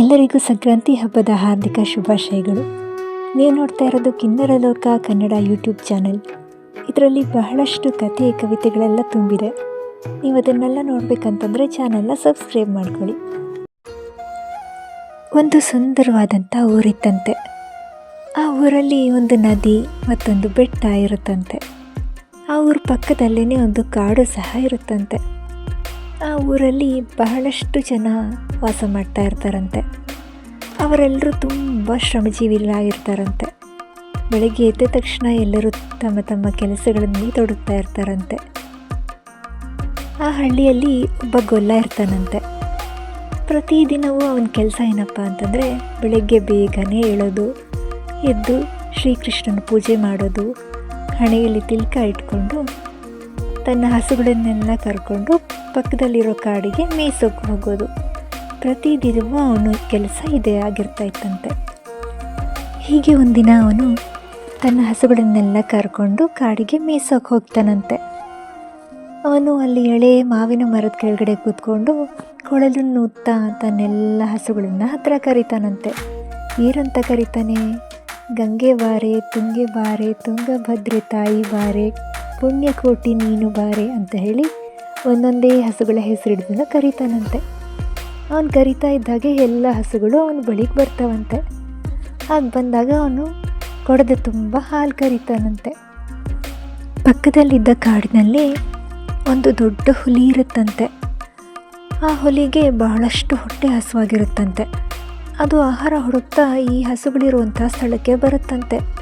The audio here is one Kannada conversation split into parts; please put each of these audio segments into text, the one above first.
ಎಲ್ಲರಿಗೂ ಸಂಕ್ರಾಂತಿ ಹಬ್ಬದ ಹಾರ್ದಿಕ ಶುಭಾಶಯಗಳು. ನೀವು ನೋಡ್ತಾ ಇರೋದು ಕಿನ್ನರ ಲೋಕ ಕನ್ನಡ ಯೂಟ್ಯೂಬ್ ಚಾನಲ್. ಇದರಲ್ಲಿ ಬಹಳಷ್ಟು ಕಥೆ, ಕವಿತೆಗಳೆಲ್ಲ ತುಂಬಿದೆ. ನೀವು ಅದನ್ನೆಲ್ಲ ನೋಡಬೇಕಂತಂದರೆ ಚಾನಲ್ನ ಸಬ್ಸ್ಕ್ರೈಬ್ ಮಾಡ್ಕೊಳ್ಳಿ. ಒಂದು ಸುಂದರವಾದಂಥ ಊರಿತ್ತಂತೆ. ಆ ಊರಲ್ಲಿ ಒಂದು ನದಿ ಮತ್ತೊಂದು ಬೆಟ್ಟ ಇರುತ್ತಂತೆ. ಆ ಊರ ಪಕ್ಕದಲ್ಲೇ ಒಂದು ಕಾಡು ಸಹ ಇರುತ್ತಂತೆ. ಆ ಊರಲ್ಲಿ ಬಹಳಷ್ಟು ಜನ ವಾಸ ಮಾಡ್ತಾ ಇರ್ತಾರಂತೆ. ಅವರೆಲ್ಲರೂ ತುಂಬ ಶ್ರಮಜೀವಿಗಳಾಗಿರ್ತಾರಂತೆ. ಬೆಳಗ್ಗೆ ಎದ್ದ ತಕ್ಷಣ ಎಲ್ಲರೂ ತಮ್ಮ ತಮ್ಮ ಕೆಲಸಗಳಲ್ಲಿ ತೊಡಗ್ತಾ ಇರ್ತಾರಂತೆ. ಆ ಹಳ್ಳಿಯಲ್ಲಿ ಒಬ್ಬ ಗೊಲ್ಲ ಇರ್ತಾನಂತೆ. ಪ್ರತಿದಿನವೂ ಅವನ ಕೆಲಸ ಏನಪ್ಪ ಅಂತಂದರೆ ಬೆಳಗ್ಗೆ ಬೇಗನೆ ಏಳೋದು, ಎದ್ದು ಶ್ರೀಕೃಷ್ಣನ ಪೂಜೆ ಮಾಡೋದು, ಹಣೆಯಲ್ಲಿ ತಿಲ್ಕ ಇಟ್ಕೊಂಡು ತನ್ನ ಹಸುಗಳನ್ನೆಲ್ಲ ಕರ್ಕೊಂಡು ಪಕ್ಕದಲ್ಲಿರೋ ಕಾಡಿಗೆ ಮೇಯ್ಸೋಕೆ ಹೋಗೋದು. ಪ್ರತಿದಿನವೂ ಅವನು ಕೆಲಸ ಇದೇ ಆಗಿರ್ತಾ ಇತ್ತಂತೆ. ಹೀಗೆ ಒಂದಿನ ಅವನು ತನ್ನ ಹಸುಗಳನ್ನೆಲ್ಲ ಕರ್ಕೊಂಡು ಕಾಡಿಗೆ ಮೇಯ್ಸೋಕೆ ಹೋಗ್ತಾನಂತೆ. ಅವನು ಅಲ್ಲಿ ಎಳೆ, ಮಾವಿನ ಮರದ ಕೆಳಗಡೆ ಕೂತ್ಕೊಂಡು ಕೊಳಲನ್ನು ಊದ್ತಾ ತನ್ನೆಲ್ಲ ಹಸುಗಳನ್ನ ಹತ್ರ ಕರೀತಾನಂತೆ. ಏರಂತ ಕರಿತಾನೆ, ಗಂಗೆ ಬಾರೆ ತುಂಗೆ ಬಾರೆ ತುಂಗಭದ್ರೆ ತಾಯಿ ಬಾರೆ ಪುಣ್ಯಕೋಟಿ ನೀನು ಬಾರೆ ಅಂತ ಹೇಳಿ ಒಂದೊಂದೇ ಹಸುಗಳ ಹೆಸರಿಡ್ದನ್ನ ಕರೀತಾನಂತೆ. ಅವನು ಕರಿತಾ ಇದ್ದಾಗೆ ಎಲ್ಲ ಹಸುಗಳು ಅವನ ಬಳಿಗೆ ಬರ್ತಾವಂತೆ. ಹಾಗೆ ಬಂದಾಗ ಅವನು ಕೊಡದೆ ತುಂಬ ಹಾಲು ಕರಿತಾನಂತೆ. ಪಕ್ಕದಲ್ಲಿದ್ದ ಕಾಡಿನಲ್ಲಿ ಒಂದು ದೊಡ್ಡ ಹುಲಿ ಇರುತ್ತಂತೆ. ಆ ಹುಲಿಗೆ ಬಹಳಷ್ಟು ಹೊಟ್ಟೆ ಹಸುವಾಗಿರುತ್ತಂತೆ. ಅದು ಆಹಾರ ಹುಡುಕ್ತಾ ಈ ಹಸುಗಳಿರುವಂಥ ಸ್ಥಳಕ್ಕೆ ಬರುತ್ತಂತೆ.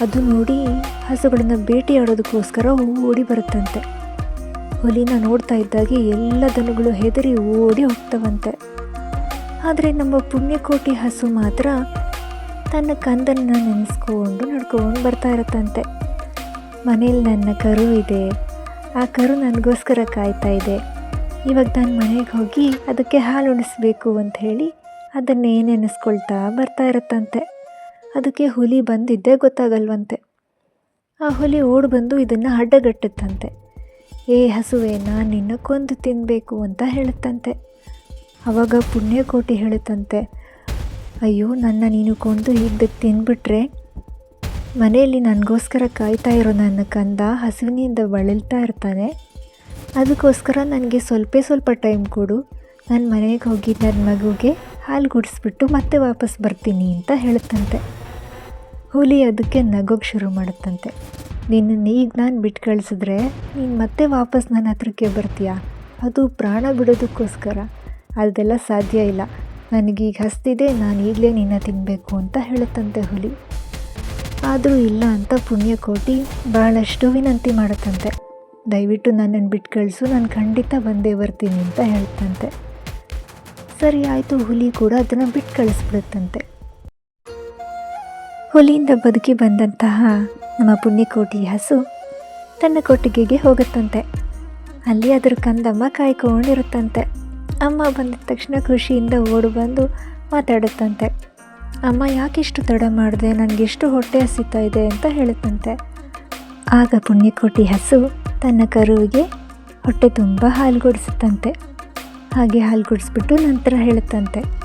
ಅದು ನೋಡಿ ಹಸುಗಳನ್ನು ಬೇಟೆಯಾಡೋದಕ್ಕೋಸ್ಕರ ಓಡಿ ಬರುತ್ತಂತೆ. ಹುಲಿನ ನೋಡ್ತಾ ಇದ್ದಾಗೆ ಎಲ್ಲ ದನಗಳು ಹೆದರಿ ಓಡಿ ಹೋಗ್ತವಂತೆ. ಆದರೆ ನಮ್ಮ ಪುಣ್ಯಕೋಟಿ ಹಸು ಮಾತ್ರ ತನ್ನ ಕಂದನ್ನು ನೆನೆಸ್ಕೊಂಡು ನಡ್ಕೊಂಡು ಬರ್ತಾ ಇರುತ್ತಂತೆ. ಮನೇಲಿ ನನ್ನ ಕರು ಇದೆ. ಆ ಕರು ನನಗೋಸ್ಕರ ಕಾಯ್ತಾ ಇದೆ. ಇವಾಗ ನಾನು ಮನೆಗೆ ಹೋಗಿ ಅದಕ್ಕೆ ಹಾಲು ಉಣಿಸ್ಬೇಕು ಅಂತ ಹೇಳಿ ಅದನ್ನೇ ನೆನೆಸ್ಕೊಳ್ತಾ ಬರ್ತಾ ಇರುತ್ತಂತೆ. ಅದಕ್ಕೆ ಹುಲಿ ಬಂದಿದ್ದೇ ಗೊತ್ತಾಗಲ್ವಂತೆ. ಆ ಹುಲಿ ಓಡಿ ಬಂದು ಇದನ್ನು ಅಡ್ಡಗಟ್ಟುತ್ತಂತೆ. ಏ ಹಸುವೆ, ನಾನು ನಿನ್ನ ಕೊಂದು ತಿನ್ನಬೇಕು ಅಂತ ಹೇಳುತ್ತಂತೆ. ಆವಾಗ ಪುಣ್ಯಕೋಟಿ ಹೇಳುತ್ತಂತೆ, ಅಯ್ಯೋ, ನನ್ನ ನೀನು ಕೊಂದು ಹೀಗೆ ತಿಂದ್ಬಿಟ್ರೆ ಮನೆಯಲ್ಲಿ ನನಗೋಸ್ಕರ ಕಾಯ್ತಾ ಇರೋ ನನ್ನ ಕಂದ ಹಸುವಿನಿಂದ ಬಳಲ್ತಾ ಇರ್ತಾನೆ. ಅದಕ್ಕೋಸ್ಕರ ನನಗೆ ಸ್ವಲ್ಪ ಸ್ವಲ್ಪ ಟೈಮ್ ಕೊಡು. ನಾನು ಮನೆಗೆ ಹೋಗಿ ನನ್ನ ಮಗುಗೆ ಹಾಲು ಗುಡಿಸ್ಬಿಟ್ಟು ಮತ್ತೆ ವಾಪಸ್ ಬರ್ತೀನಿ ಅಂತ ಹೇಳುತ್ತಂತೆ. ಹುಲಿ ಅದಕ್ಕೆ ನಗೋಕ್ಕೆ ಶುರು ಮಾಡುತ್ತಂತೆ. ನಿನ್ನನ್ನು ಈಗ ನಾನು ಬಿಟ್ಟು ಕಳಿಸಿದ್ರೆ ನೀನು ಮತ್ತೆ ವಾಪಸ್ ನನ್ನ ಹತ್ರಕ್ಕೆ ಬರ್ತೀಯಾ? ಅದು ಪ್ರಾಣ ಬಿಡೋದಕ್ಕೋಸ್ಕರ. ಅದೆಲ್ಲ ಸಾಧ್ಯ ಇಲ್ಲ. ನನಗೀಗ ಹಸ್ತಿದೆ, ನಾನು ಈಗಲೇ ನಿನ್ನ ತಿನ್ನಬೇಕು ಅಂತ ಹೇಳುತ್ತಂತೆ ಹುಲಿ. ಆದರೂ ಇಲ್ಲ ಅಂತ ಪುಣ್ಯಕೋಟಿ ಬಹಳಷ್ಟು ವಿನಂತಿ ಮಾಡುತ್ತಂತೆ. ದಯವಿಟ್ಟು ನನ್ನನ್ನು ಬಿಟ್ಟು ಕಳಿಸು ನಾನು ಖಂಡಿತ ಬಂದೇ ಬರ್ತೀನಿ ಅಂತ ಹೇಳ್ತಂತೆ ಸರಿ, ಆಯಿತು. ಹುಲಿ ಕೂಡ ಅದನ್ನು ಬಿಟ್ಟು ಕಳಿಸ್ಬಿಡುತ್ತಂತೆ ಹುಲಿಯಿಂದ ಬದುಕಿ ಬಂದಂತಹ ನಮ್ಮ ಪುಣ್ಯಕೋಟಿ ಹಸು ತನ್ನ ಕೊಟ್ಟಿಗೆಗೆ ಹೋಗುತ್ತಂತೆ. ಅಲ್ಲಿ ಅದರ ಕಂದಮ್ಮ ಕಾಯ್ಕೊಂಡಿರುತ್ತಂತೆ. ಅಮ್ಮ ಬಂದಿದ ತಕ್ಷಣ ಖುಷಿಯಿಂದ ಓಡು ಬಂದು ಮಾತಾಡುತ್ತಂತೆ. ಅಮ್ಮ, ಯಾಕಿಷ್ಟು ತಡ ಮಾಡಿದೆ? ನನಗೆಷ್ಟು ಹೊಟ್ಟೆ ಹಸಿತಾ ಇದೆ ಅಂತ ಹೇಳುತ್ತಂತೆ. ಆಗ ಪುಣ್ಯಕೋಟಿ ಹಸು ತನ್ನ ಕರುವಿಗೆ ಹೊಟ್ಟೆ ತುಂಬ ಹಾಲು ಗುಡಿಸುತ್ತಂತೆ ಹಾಗೆ ಹಾಲು ಗುಡಿಸ್ಬಿಟ್ಟು ನಂತರ ಹೇಳುತ್ತಂತೆ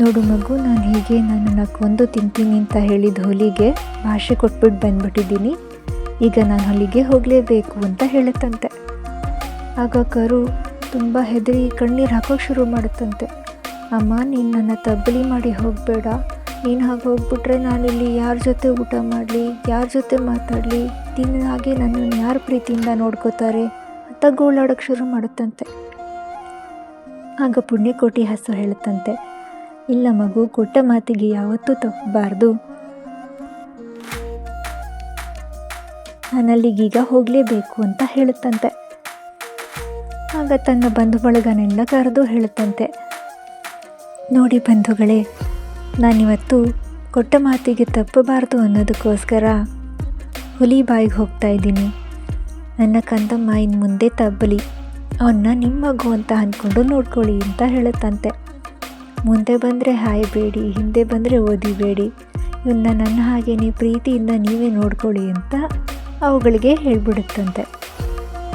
ನೋಡು ಮಗು, ನಾನು ಹೀಗೆ ನನ್ನನ್ನು ಕೊಂದು ತಿಂತೀನಿ ಅಂತ ಹೇಳಿದ ಹುಲಿಗೆ ಭಾಷೆ ಕೊಟ್ಬಿಟ್ಟು ಬಂದ್ಬಿಟ್ಟಿದ್ದೀನಿ. ಈಗ ನಾನು ಅಲ್ಲಿಗೆ ಹೋಗಲೇಬೇಕು ಅಂತ ಹೇಳುತ್ತಂತೆ. ಆಗ ಕರು ತುಂಬ ಹೆದರಿ ಕಣ್ಣೀರು ಹಾಕೋಕೆ ಶುರು ಮಾಡುತ್ತಂತೆ. ಅಮ್ಮ, ನೀನು ನನ್ನ ತಬ್ಬಲಿ ಮಾಡಿ ಹೋಗಬೇಡ. ನೀನು ಹಾಗೆ ಹೋಗ್ಬಿಟ್ರೆ ನಾನಿಲ್ಲಿ ಯಾರ ಜೊತೆ ಊಟ ಮಾಡಲಿ, ಯಾರ ಜೊತೆ ಮಾತಾಡಲಿ? ನಿನ್ನ ಹಾಗೆ ನನ್ನನ್ನು ಯಾರ ಪ್ರೀತಿಯಿಂದ ನೋಡ್ಕೋತಾರೆ ಅಂತ ಗೋಳಾಡೋಕ್ಕೆ ಶುರು ಮಾಡುತ್ತಂತೆ. ಆಗ ಪುಣ್ಯಕೋಟಿ ಹಸು ಹೇಳುತ್ತಂತೆ ಇಲ್ಲ ಮಗು, ಕೊಟ್ಟ ಮಾತಿಗೆ ಯಾವತ್ತೂ ತಪ್ಪಬಾರ್ದು. ನಾನಲ್ಲಿಗೀಗ ಹೋಗಲೇಬೇಕು ಅಂತ ಹೇಳುತ್ತಂತೆ. ಆಗ ತನ್ನ ಬಂಧು ಬಳಗನೆಲ್ಲ ಕರೆದು ಹೇಳುತ್ತಂತೆ, ನೋಡಿ ಬಂಧುಗಳೇ, ನಾನಿವತ್ತು ಕೊಟ್ಟ ಮಾತಿಗೆ ತಪ್ಪಬಾರ್ದು ಅನ್ನೋದಕ್ಕೋಸ್ಕರ ಹುಲಿ ಬಾಯಿಗೆ ಹೋಗ್ತಾ ಇದ್ದೀನಿ. ನನ್ನ ಕಂದಮ್ಮ ಇನ್ನು ಮುಂದೆ ತಬ್ಬಲಿ. ಅವನ್ನ ನಿಮ್ಮ ಮಗು ಅಂತ ಅಂದ್ಕೊಂಡು ನೋಡ್ಕೊಳ್ಳಿ ಅಂತ ಹೇಳುತ್ತಂತೆ. ಮುಂದೆ ಬಂದರೆ ಹಾಯಬೇಡಿ ಹಿಂದೆ ಬಂದರೆ ಓದಿಬೇಡಿ ಇವನ್ನ ನನ್ನ ಹಾಗೆಯೇ ಪ್ರೀತಿಯಿಂದ ನೀವೇ ನೋಡ್ಕೊಳ್ಳಿ ಅಂತ ಅವುಗಳಿಗೆ ಹೇಳ್ಬಿಡುತ್ತಂತೆ.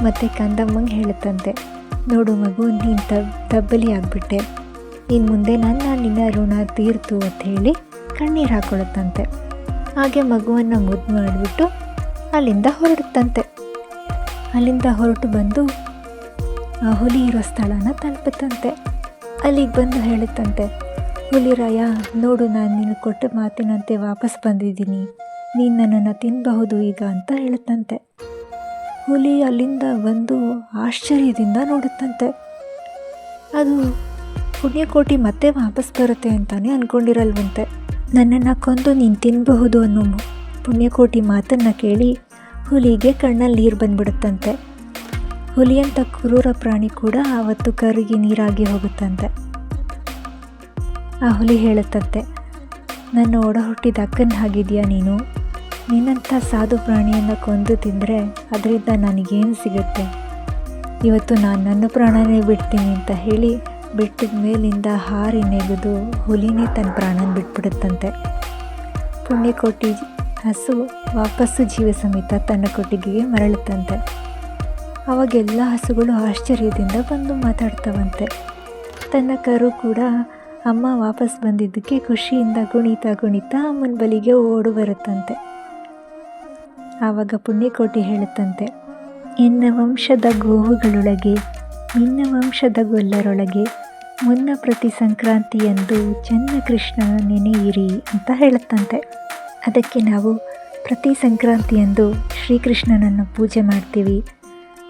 ಮತ್ತು ಕಂದಮ್ಮಂಗೆ ಹೇಳುತ್ತಂತೆ, ನೋಡು ಮಗು, ನೀನು ತಬ್, ತಬ್ಬಲಿ ಆಗಿಬಿಟ್ಟೆ. ಇನ್ನು ಮುಂದೆ ನನ್ನ ನಿನ್ನ ಋಣ ತೀರ್ತು ಅಂತ ಹೇಳಿ ಕಣ್ಣೀರು ಹಾಕೊಳ್ಳುತ್ತಂತೆ. ಹಾಗೆ ಮಗುವನ್ನು ಮುದ್ದು ಮಾಡಿಬಿಟ್ಟು ಅಲ್ಲಿಂದ ಹೊರಡುತ್ತಂತೆ. ಅಲ್ಲಿಂದ ಹೊರಟು ಬಂದು ಆ ಹುಲಿ ಇರೋ ಸ್ಥಳನ ತಲುಪುತ್ತಂತೆ. ಅಲ್ಲಿಗೆ ಬಂದು ಹೇಳುತ್ತಂತೆ ಹುಲಿರಾಯ ನೋಡು ನಾನು ನಿನಗೆ ಕೊಟ್ಟ ಮಾತಿನಂತೆ ವಾಪಸ್ ಬಂದಿದ್ದೀನಿ. ನೀನು ನನ್ನನ್ನು ತಿನ್ನಬಹುದು ಈಗ? ಅಂತ ಹೇಳುತ್ತಂತೆ. ಹುಲಿ ಅಲ್ಲಿಂದ ಬಂದು ಆಶ್ಚರ್ಯದಿಂದ ನೋಡುತ್ತಂತೆ. ಅದು ಪುಣ್ಯಕೋಟಿ ಮತ್ತೆ ವಾಪಸ್ ಬರುತ್ತೆ ಅಂತಾನೆ ಅಂದ್ಕೊಂಡಿರಲ್ವಂತೆ ನನ್ನನ್ನು ಕೊಂದು ನೀನು ತಿನ್ನಬಹುದು ಅನ್ನೋ ಪುಣ್ಯಕೋಟಿ ಮಾತನ್ನು ಕೇಳಿ ಹುಲಿಗೆ ಕಣ್ಣಲ್ಲಿ ನೀರು ಬಂದ್ಬಿಡುತ್ತಂತೆ. ಹುಲಿಯಂಥ ಕ್ರೂರ ಪ್ರಾಣಿ ಕೂಡ ಆವತ್ತು ಕರುಗಿ ನೀರಾಗಿ ಹೋಗುತ್ತಂತೆ. ಆ ಹುಲಿ ಹೇಳುತ್ತಂತೆ, ನನ್ನ ಒಡ ಹುಟ್ಟಿದ ಅಕ್ಕನ ಹಾಗಿದೆಯಾ ನೀನು? ನಿನ್ನಂಥ ಸಾಧು ಪ್ರಾಣಿಯನ್ನು ಕೊಂದು ತಿಂದರೆ ಅದರಿಂದ ನನಗೇನು ಸಿಗುತ್ತೆ? ಇವತ್ತು ನಾನು ನನ್ನ ಪ್ರಾಣನೇ ಬಿಡ್ತೀನಿ ಅಂತ ಹೇಳಿ ಬೆಟ್ಟದ ಮೇಲಿಂದ ಹಾರಿ ನೆಗೆದು ಹುಲಿನೇ ತನ್ನ ಪ್ರಾಣನ ಬಿಟ್ಬಿಡುತ್ತಂತೆ. ಪುಣ್ಯಕೋಟಿ ಹಸು ವಾಪಸ್ಸು ಜೀವ ಸಮೇತ ತನ್ನ ಕೊಟ್ಟಿಗೆಗೆ ಮರಳುತ್ತಂತೆ. ಅವಾಗ ಎಲ್ಲ ಹಸುಗಳು ಆಶ್ಚರ್ಯದಿಂದ ಬಂದು ಮಾತಾಡ್ತವಂತೆ. ತನ್ನ ಕರು ಕೂಡ ಅಮ್ಮ ವಾಪಸ್ ಬಂದಿದ್ದಕ್ಕೆ ಖುಷಿಯಿಂದ ಕುಣಿತಾ ಕುಣಿತಾ ಅಮ್ಮನ ಬಲಿಗೆ ಓಡು ಬರುತ್ತಂತೆ. ಆವಾಗ ಪುಣ್ಯಕೋಟಿ ಹೇಳುತ್ತಂತೆ ಇನ್ನ ವಂಶದ ಗೋವುಗಳೊಳಗೆ, ನಿನ್ನ ವಂಶದ ಗೊಲ್ಲರೊಳಗೆ ಮುನ್ನ ಪ್ರತಿ ಸಂಕ್ರಾಂತಿಯಂದು ಚೆನ್ನ ಕೃಷ್ಣನ ನೆನೆಯಿರಿ ಅಂತ ಹೇಳುತ್ತಂತೆ. ಅದಕ್ಕೆ ನಾವು ಪ್ರತಿ ಸಂಕ್ರಾಂತಿಯಂದು ಶ್ರೀಕೃಷ್ಣನನ್ನು ಪೂಜೆ ಮಾಡ್ತೀವಿ.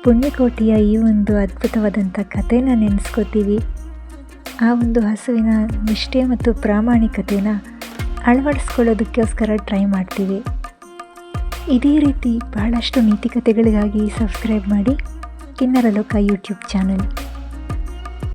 ಪುಣ್ಯಕೋಟಿಯ ಈ ಒಂದು ಅದ್ಭುತವಾದಂಥ ಕಥೆನ ನೆನೆಸ್ಕೋತೀವಿ. ಆ ಒಂದು ಹಸುವಿನ ನಿಷ್ಠೆ ಮತ್ತು ಪ್ರಾಮಾಣಿಕತೆನ ಅಳವಡಿಸ್ಕೊಳ್ಳೋದಕ್ಕೋಸ್ಕರ ಟ್ರೈ ಮಾಡ್ತೀವಿ. ಇದೇ ರೀತಿ ಬಹಳಷ್ಟು ನೀತಿಕತೆಗಳಿಗಾಗಿ ಸಬ್ಸ್ಕ್ರೈಬ್ ಮಾಡಿ, ಕಿನ್ನರ ಲೋಕ ಯೂಟ್ಯೂಬ್ ಚಾನಲ್.